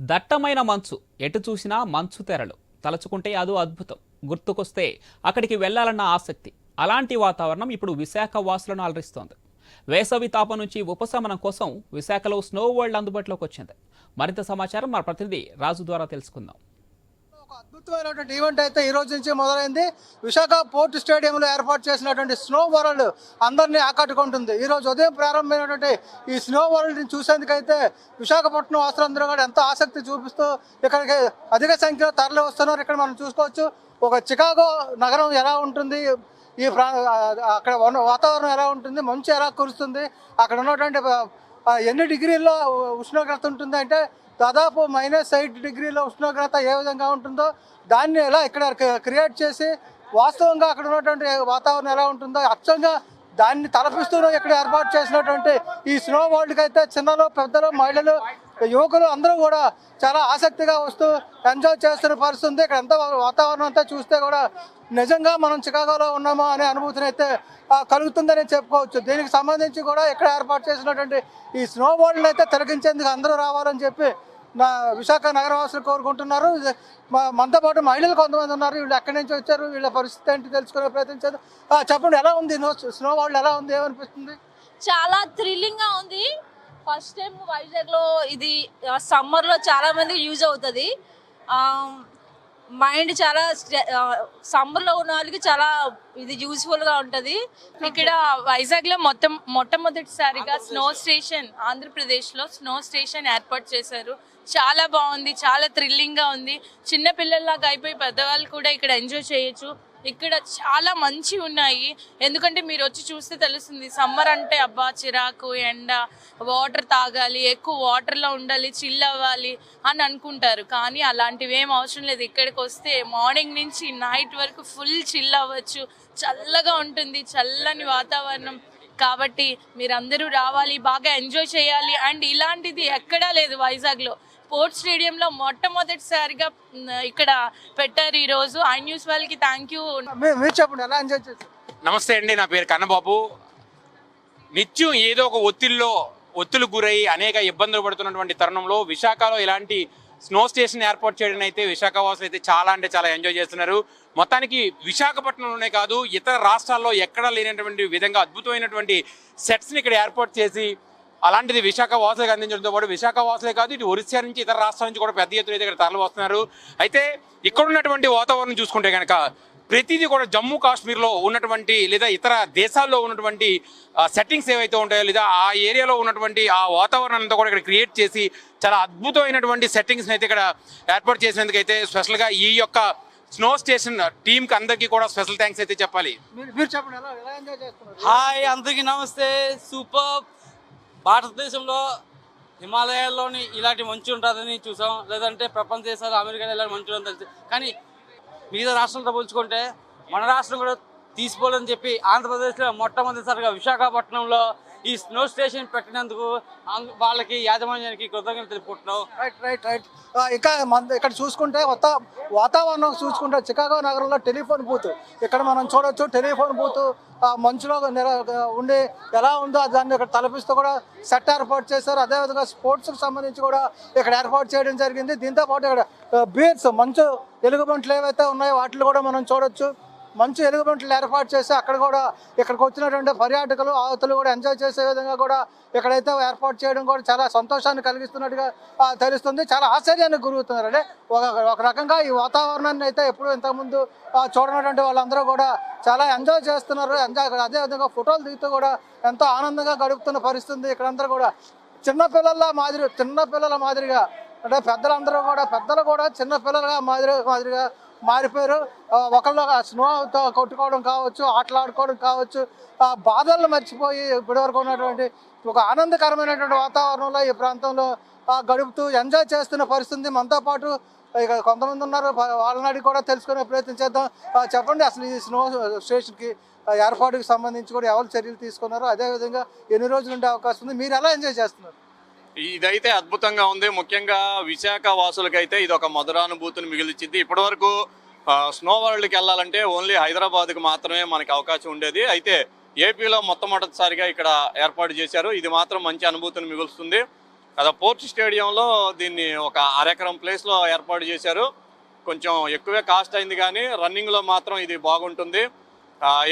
దట్టమైన మంచు ఎటు చూసినా మంచు తెరలు. తలుచుకుంటే అదో అద్భుతం. గుర్తుకొస్తే అక్కడికి వెళ్ళాలన్న ఆసక్తి. అలాంటి వాతావరణం ఇప్పుడు విశాఖ వాసులను అలరిస్తోంది. వేసవి తాపం నుంచి ఉపశమనం కోసం విశాఖలో స్నో వరల్డ్ అందుబాటులోకి వచ్చింది. మరింత సమాచారం మా ప్రతినిధి రాజు ద్వారా తెలుసుకుందాం. ఒక అద్భుతమైనటువంటి ఈవెంట్ అయితే ఈ రోజు నుంచి మొదలైంది. విశాఖ పోర్ట్ స్టేడియంలో ఏర్పాటు చేసినటువంటి స్నో వరల్డ్ అందరినీ ఆకట్టుకుంటుంది. ఈ రోజు ఉదయం ప్రారంభమైనటువంటి ఈ స్నో వరల్డ్ని చూసేందుకైతే విశాఖపట్నం వాసులందరూ కూడా ఎంతో ఆసక్తి చూపిస్తూ ఇక్కడికి అధిక సంఖ్యలో తరలి వస్తున్నారు. ఇక్కడ మనం చూసుకోవచ్చు ఒక చికాగో నగరం ఎలా ఉంటుంది ఈ ప్రా అక్కడ వాతావరణం ఎలా ఉంటుంది మంచు ఎలా కురుస్తుంది అక్కడ ఉన్నటువంటి ఎన్ని డిగ్రీల్లో ఉష్ణోగ్రత ఉంటుంది అంటే దాదాపు మైనస్ ఎయిట్ డిగ్రీల ఉష్ణోగ్రత ఏ విధంగా ఉంటుందో దాన్ని ఎలా ఇక్కడ క్రియేట్ చేసి వాస్తవంగా అక్కడ ఉన్నటువంటి వాతావరణం ఎలా ఉంటుందో అచ్చంగా దాన్ని తలపిస్తూ ఇక్కడ ఏర్పాటు చేసినటువంటి ఈ స్నో వరల్డ్కి అయితే చిన్నలు పెద్దలు మహిళలు యువకులు అందరూ కూడా చాలా ఆసక్తిగా వస్తూ ఎంజాయ్ చేస్తున్న పరిస్థితి ఉంది. ఇక్కడ ఎంత వాతావరణం అంతా చూస్తే కూడా నిజంగా మనం చికాగోలో ఉన్నామా అనే అనుభూతిని అయితే కలుగుతుందని చెప్పుకోవచ్చు. దీనికి సంబంధించి కూడా ఇక్కడ ఏర్పాటు చేసినటువంటి ఈ స్నో వరల్డ్ని అయితే తిరగించేందుకు అందరూ రావాలని చెప్పి నా విశాఖ నగరవాసులు కోరుకుంటున్నారు. మనతో పాటు మహిళలు కొంతమంది ఉన్నారు. వీళ్ళు ఎక్కడి నుంచి వచ్చారు? వీళ్ళ పరిస్థితి ఏంటి? తెలుసుకునే ప్రయత్నించారు ఆ, చెప్పండి ఎలా ఉంది? స్నో- స్నో వరల్డ్ ఎలా ఉంది? ఏమనిపిస్తుంది? చాలా థ్రిల్లింగ్గా ఉంది. ఫస్ట్ టైం వైజాగ్లో ఇది సమ్మర్లో చాలా యూజ్ అవుతుంది. మైండ్ చాలా సమ్మర్లో ఉన్న వాళ్ళకి చాలా ఇది యూస్ఫుల్గా ఉంటది. ఇక్కడ వైజాగ్లో మొత్తం మొట్టమొదటిసారిగా స్నో స్టేషన్ ఆంధ్రప్రదేశ్లో స్నో స్టేషన్ ఏర్పాటు చేశారు. చాలా బాగుంది చాలా థ్రిల్లింగ్గా ఉంది. చిన్న పిల్లల్లాగా అయిపోయి పెద్దవాళ్ళు కూడా ఇక్కడ ఎంజాయ్ చేయొచ్చు. ఇక్కడ చాలా మంచి ఉన్నాయి. ఎందుకంటే మీరు వచ్చి చూస్తే తెలుస్తుంది సమ్మర్ అంటే అబ్బా చిరాకు ఎండ వాటర్ తాగాలి ఎక్కువ వాటర్లో ఉండాలి చిల్ అవ్వాలి అని అనుకుంటారు. కానీ అలాంటివి ఏం అవసరం లేదు. ఇక్కడికి వస్తే మార్నింగ్ నుంచి నైట్ వరకు ఫుల్ చిల్ అవ్వచ్చు. చల్లగా ఉంటుంది చల్లని వాతావరణం. కాబట్టి మీరందరూ రావాలి బాగా ఎంజాయ్ చేయాలి. అండ్ ఇలాంటిది ఎక్కడా లేదు వైజాగ్లో. పోర్ట్ స్టేడియంలో మొట్టమొదటిసారిగా ఇక్కడ పెట్టారు ఈరోజు. ఐ న్యూస్ వాళ్ళకి థ్యాంక్ యూ మీరు చెప్పండి ఎలా ఎంజాయ్ నమస్తే అండి నా పేరు కన్నబాబు. నిత్యం ఏదో ఒక ఒత్తిడిలో ఒత్తిడి గురై అనేక ఇబ్బందులు పడుతున్నటువంటి తరుణంలో విశాఖలో ఇలాంటి స్నో స్టేషన్ ఏర్పాటు చేయడం అయితే విశాఖ వాసులు అయితే చాలా అంటే చాలా ఎంజాయ్ చేస్తున్నారు. మొత్తానికి విశాఖపట్నంలోనే కాదు ఇతర రాష్ట్రాల్లో ఎక్కడా లేనటువంటి విధంగా అద్భుతమైనటువంటి సెట్స్ని ఇక్కడ ఏర్పాటు చేసి అలాంటిది విశాఖ వాసులకు అందించడంతో పాటు విశాఖ వాసులే కాదు ఇటు ఒరిస్సా నుంచి ఇతర రాష్ట్రాల నుంచి కూడా పెద్ద ఎత్తున అయితే ఇక్కడ తరలి వస్తున్నారు. అయితే ఇక్కడ ఉన్నటువంటి వాతావరణం చూసుకుంటే కనుక ప్రతిదీ కూడా జమ్మూ కాశ్మీర్లో ఉన్నటువంటి లేదా ఇతర దేశాల్లో ఉన్నటువంటి సెట్టింగ్స్ ఏవైతే ఉంటాయో లేదా ఆ ఏరియాలో ఉన్నటువంటి ఆ వాతావరణం అంతా కూడా ఇక్కడ క్రియేట్ చేసి చాలా అద్భుతమైనటువంటి సెట్టింగ్స్ని అయితే ఇక్కడ ఏర్పాటు చేసినందుకైతే స్పెషల్గా ఈ యొక్క స్నో స్టేషన్ టీంకి అందరికీ కూడా స్పెషల్ థ్యాంక్స్ అయితే చెప్పాలి. మీరు మీరు చెప్పండి ఎలా ఎలా ఎంజాయ్ చేస్తున్నారు? హాయ్ అందరికీ నమస్తే. సూపర్ భారతదేశంలో హిమాలయాల్లోని ఇలాంటి మంచు ఉంటుందని చూసాం. లేదంటే ప్రపంచ దేశాలు అమెరికాలో ఇలాంటి మంచు ఉంటుందని తెలుసు కానీ మిగతా రాష్ట్రాలతో పోల్చుకుంటే మన రాష్ట్రం కూడా తీసుకోవాలని చెప్పి ఆంధ్రప్రదేశ్లో మొట్టమొదటిసారిగా విశాఖపట్నంలో ఈ స్నో స్టేషన్ పెట్టినందుకు వాళ్ళకి యాజమాన్యానికి కృతజ్ఞతలు తెలుపుకుంటున్నాం. రైట్ రైట్ రైట్ ఇంకా మన ఇక్కడ చూసుకుంటే కొత్త వాతావరణం చూసుకుంటే చికాగో నగరంలో టెలిఫోన్ బూత్. ఇక్కడ మనం చూడొచ్చు టెలిఫోన్ బూత్ మంచులో ఉండి ఎలా ఉందో దాన్ని ఇక్కడ తలపిస్తూ కూడా సెట్ ఏర్పాటు చేశారు. అదేవిధంగా స్పోర్ట్స్కి సంబంధించి కూడా ఇక్కడ ఏర్పాటు చేయడం జరిగింది. దీంతో పాటు ఇక్కడ బీర్స్ మంచు ఎలుగుబంట్లు ఏవైతే ఉన్నాయో వాటిని కూడా మనం చూడొచ్చు. మంచి ఎలుగుబంట్లు ఏర్పాటు చేసి అక్కడ కూడా ఇక్కడికి వచ్చినటువంటి పర్యాటకులు ఆవతలు కూడా ఎంజాయ్ చేసే విధంగా కూడా ఇక్కడైతే ఏర్పాటు చేయడం కూడా చాలా సంతోషాన్ని కలిగిస్తున్నట్టుగా తెలుస్తుంది. చాలా ఆశ్చర్యానికి గురవుతున్నారు అంటే ఒక ఒక రకంగా ఈ వాతావరణాన్ని అయితే ఎప్పుడు ఇంతకుముందు చూడనటువంటి వాళ్ళందరూ కూడా చాలా ఎంజాయ్ చేస్తున్నారు. ఎంజాయ్ అదేవిధంగా ఫోటోలు దిగుతూ కూడా ఎంతో ఆనందంగా గడుపుతున్న పరిస్థితుంది ఇక్కడందరూ కూడా. చిన్న పిల్లల మాదిరి చిన్న పిల్లల మాదిరిగా అంటే పెద్దలందరూ కూడా పెద్దలు కూడా చిన్న పిల్లలుగా మాదిరి మాదిరిగా మారిపోయారు. ఒకళ్ళు ఆ స్నోతో కొట్టుకోవడం కావచ్చు ఆటలాడుకోవడం కావచ్చు బాధలను మర్చిపోయి ఇప్పటివరకు ఉన్నటువంటి ఒక ఆనందకరమైనటువంటి వాతావరణంలో ఈ ప్రాంతంలో గడుపుతూ ఎంజాయ్ చేస్తున్న పరిస్థితి మనతో పాటు ఇక కొంతమంది ఉన్నారు. వాళ్ళని అడిగి కూడా తెలుసుకునే ప్రయత్నం చేద్దాం. చెప్పండి అసలు ఈ స్నో స్టేషన్కి ఏర్పాటుకి సంబంధించి కూడా ఎవరు చర్యలు తీసుకున్నారు. అదేవిధంగా ఎన్ని రోజులు ఉండే అవకాశం ఉంది? మీరు ఎలా ఎంజాయ్ చేస్తున్నారు? ఇదైతే అద్భుతంగా ఉంది. ముఖ్యంగా విశాఖ వాసులకైతే ఇది ఒక మధురానుభూతిని మిగిలిచింది. ఇప్పటివరకు స్నో వరల్డ్కి వెళ్ళాలంటే ఓన్లీ హైదరాబాద్కి మాత్రమే మనకి అవకాశం ఉండేది. అయితే ఏపీలో మొట్టమొదటిసారిగా ఇక్కడ ఏర్పాటు చేశారు. ఇది మాత్రం మంచి అనుభూతిని మిగులుస్తుంది. కదా పోర్ట్ స్టేడియంలో దీన్ని ఒక అరెకరం ప్లేస్లో ఏర్పాటు చేశారు. కొంచెం ఎక్కువే కాస్ట్ అయింది కానీ రన్నింగ్లో మాత్రం ఇది బాగుంటుంది.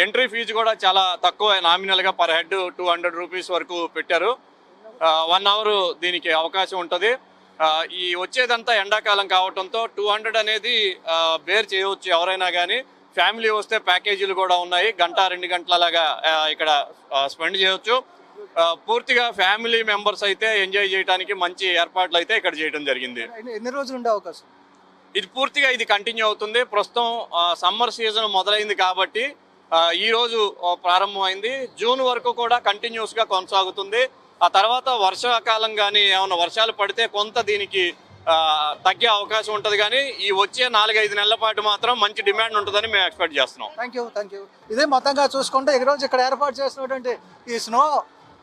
ఎంట్రీ ఫీజు కూడా చాలా తక్కువ నామినల్గా per head two hundred rupees వరకు పెట్టారు. వన్ అవర్ దీనికి అవకాశం ఉంటుంది. ఈ వచ్చేదంతా ఎండాకాలం కావడంతో టూ హండ్రెడ్ అనేది బేర్ చేయవచ్చు ఎవరైనా కానీ ఫ్యామిలీ వస్తే ప్యాకేజీలు కూడా ఉన్నాయి. గంట రెండు గంటలలాగా ఇక్కడ స్పెండ్ చేయవచ్చు పూర్తిగా ఫ్యామిలీ మెంబర్స్ అయితే ఎంజాయ్ చేయడానికి మంచి ఏర్పాట్లు అయితే ఇక్కడ చేయడం జరిగింది. ఎన్ని- రోజులు ఉండే అవకాశం? ఇది పూర్తిగా ఇది కంటిన్యూ అవుతుంది. ప్రస్తుతం సమ్మర్ సీజన్ మొదలైంది కాబట్టి ఆ, ఈ రోజు ఆ, ప్రారంభమైంది. జూన్ వరకు కూడా కంటిన్యూస్గా కొనసాగుతుంది. ఆ తర్వాత వర్షాకాలం కానీ ఏమైనా వర్షాలు పడితే కొంత దీనికి తగ్గే అవకాశం ఉంటుంది కానీ ఈ వచ్చే నాలుగైదు నెలల పాటు మాత్రం మంచి డిమాండ్ ఉంటుందని మేము ఎక్స్పెక్ట్ చేస్తున్నాం. థ్యాంక్ యూ థ్యాంక్ యూ ఇదే మొత్తంగా చూసుకుంటే ఈరోజు రోజు ఇక్కడ ఏర్పాటు చేసినటువంటి ఈ స్నో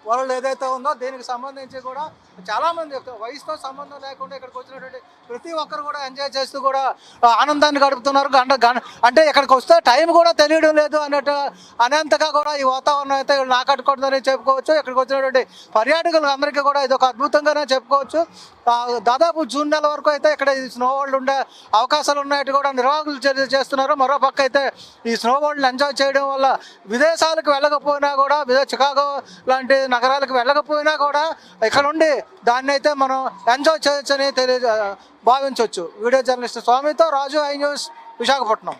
వరల్డ్ ఏదైతే ఉందో దీనికి సంబంధించి కూడా చాలామంది వయసుతో సంబంధం లేకుండా ఇక్కడికి వచ్చినటువంటి ప్రతి ఒక్కరు కూడా ఎంజాయ్ చేస్తూ కూడా ఆనందాన్ని గడుపుతున్నారు. గంట అంటే ఇక్కడికి వస్తే టైం కూడా తెలియడం లేదు అన్నట్టు అనేంతగా కూడా ఈ వాతావరణం అయితే నాకట్టుకుంటుందని చెప్పుకోవచ్చు. ఇక్కడికి వచ్చినటువంటి పర్యాటకులు అందరికీ కూడా ఇది ఒక అద్భుతంగానే చెప్పుకోవచ్చు. దాదాపు జూన్ నెల వరకు అయితే ఇక్కడ ఈ స్నో వరల్డ్ ఉండే అవకాశాలు ఉన్నాయి కూడా నిర్వాహకులు చర్యలు చేస్తున్నారు. మరో పక్క అయితే ఈ స్నో వరల్డ్ని ఎంజాయ్ చేయడం వల్ల విదేశాలకు వెళ్ళకపోయినా కూడా చికాగో లాంటి నగరాలకు వెళ్ళకపోయినా కూడా ఇక్కడ ఉండి దాన్ని అయితే మనం ఎంజాయ్ చేయొచ్చని తెలియ భావించవచ్చు వీడియో జర్నలిస్ట్ స్వామితో రాజు ఐ న్యూస్ విశాఖపట్నం.